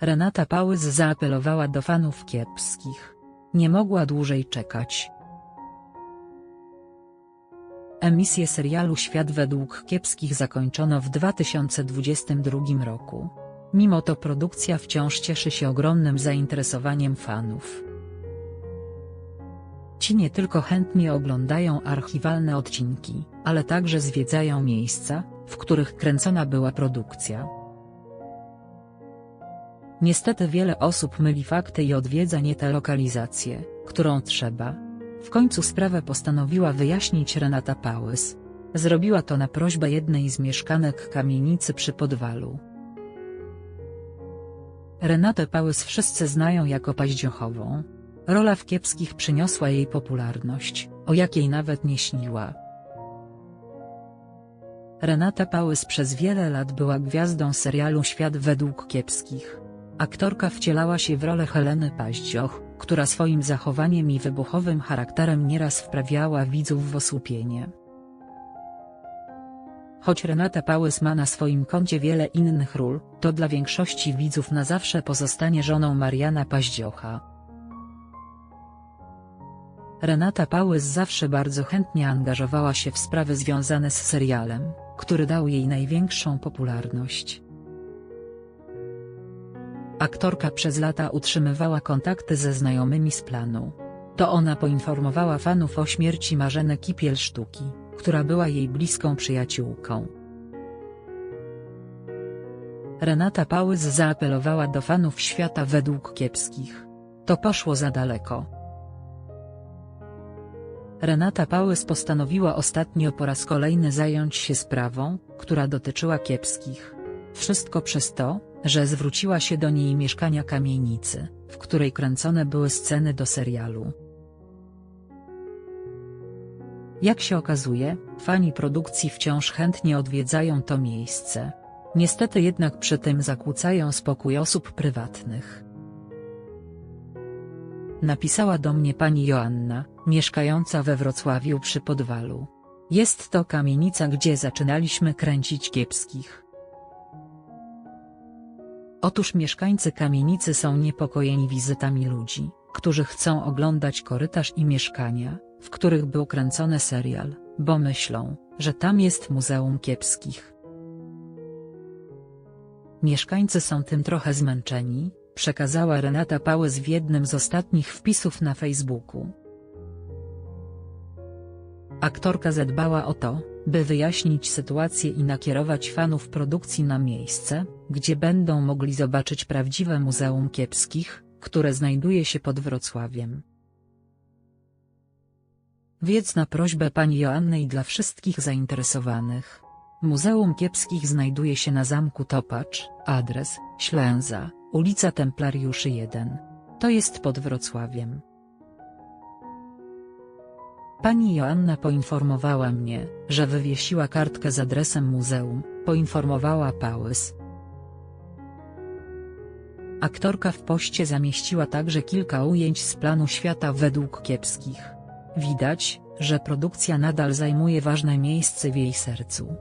Renata Pałys zaapelowała do fanów kiepskich. Nie mogła dłużej czekać. Emisję serialu Świat według kiepskich zakończono w 2022 roku. Mimo to produkcja wciąż cieszy się ogromnym zainteresowaniem fanów. Ci nie tylko chętnie oglądają archiwalne odcinki, ale także zwiedzają miejsca, w których kręcona była produkcja. Niestety wiele osób myli fakty i odwiedza nie tę lokalizację, którą trzeba. W końcu sprawę postanowiła wyjaśnić Renata Pałys. Zrobiła to na prośbę jednej z mieszkanek kamienicy przy Podwalu. Renatę Pałys wszyscy znają jako paździochową. Rola w kiepskich przyniosła jej popularność, o jakiej nawet nie śniła. Renata Pałys przez wiele lat była gwiazdą serialu Świat według kiepskich. Aktorka wcielała się w rolę Heleny Paździoch, która swoim zachowaniem i wybuchowym charakterem nieraz wprawiała widzów w osłupienie. Choć Renata Pałys ma na swoim koncie wiele innych ról, to dla większości widzów na zawsze pozostanie żoną Mariana Paździocha. Renata Pałys zawsze bardzo chętnie angażowała się w sprawy związane z serialem, który dał jej największą popularność. Aktorka przez lata utrzymywała kontakty ze znajomymi z planu. To ona poinformowała fanów o śmierci Marzeny Kipiel-Sztuki, która była jej bliską przyjaciółką. Renata Pałys zaapelowała do fanów świata według kiepskich. To poszło za daleko. Renata Pałys postanowiła ostatnio po raz kolejny zająć się sprawą, która dotyczyła kiepskich. Wszystko przez to, że zwróciła się do niej mieszkania kamienicy, w której kręcone były sceny do serialu. Jak się okazuje, fani produkcji wciąż chętnie odwiedzają to miejsce. Niestety jednak przy tym zakłócają spokój osób prywatnych. Napisała do mnie pani Joanna, mieszkająca we Wrocławiu przy Podwalu. Jest to kamienica gdzie zaczynaliśmy kręcić kiepskich. Otóż mieszkańcy kamienicy są niepokojeni wizytami ludzi, którzy chcą oglądać korytarz i mieszkania, w których był kręcony serial, bo myślą, że tam jest Muzeum Kiepskich. Mieszkańcy są tym trochę zmęczeni, przekazała Renata Pałys w jednym z ostatnich wpisów na Facebooku. Aktorka zadbała o to, by wyjaśnić sytuację i nakierować fanów produkcji na miejsce, gdzie będą mogli zobaczyć prawdziwe Muzeum Kiepskich, które znajduje się pod Wrocławiem. Wiedz na prośbę pani Joanny i dla wszystkich zainteresowanych. Muzeum Kiepskich znajduje się na Zamku Topacz, adres, Ślęza, ulica Templariuszy 1. To jest pod Wrocławiem. Pani Joanna poinformowała mnie, że wywiesiła kartkę z adresem muzeum, poinformowała Pałys. Aktorka w poście zamieściła także kilka ujęć z planu świata według kiepskich. Widać, że produkcja nadal zajmuje ważne miejsce w jej sercu.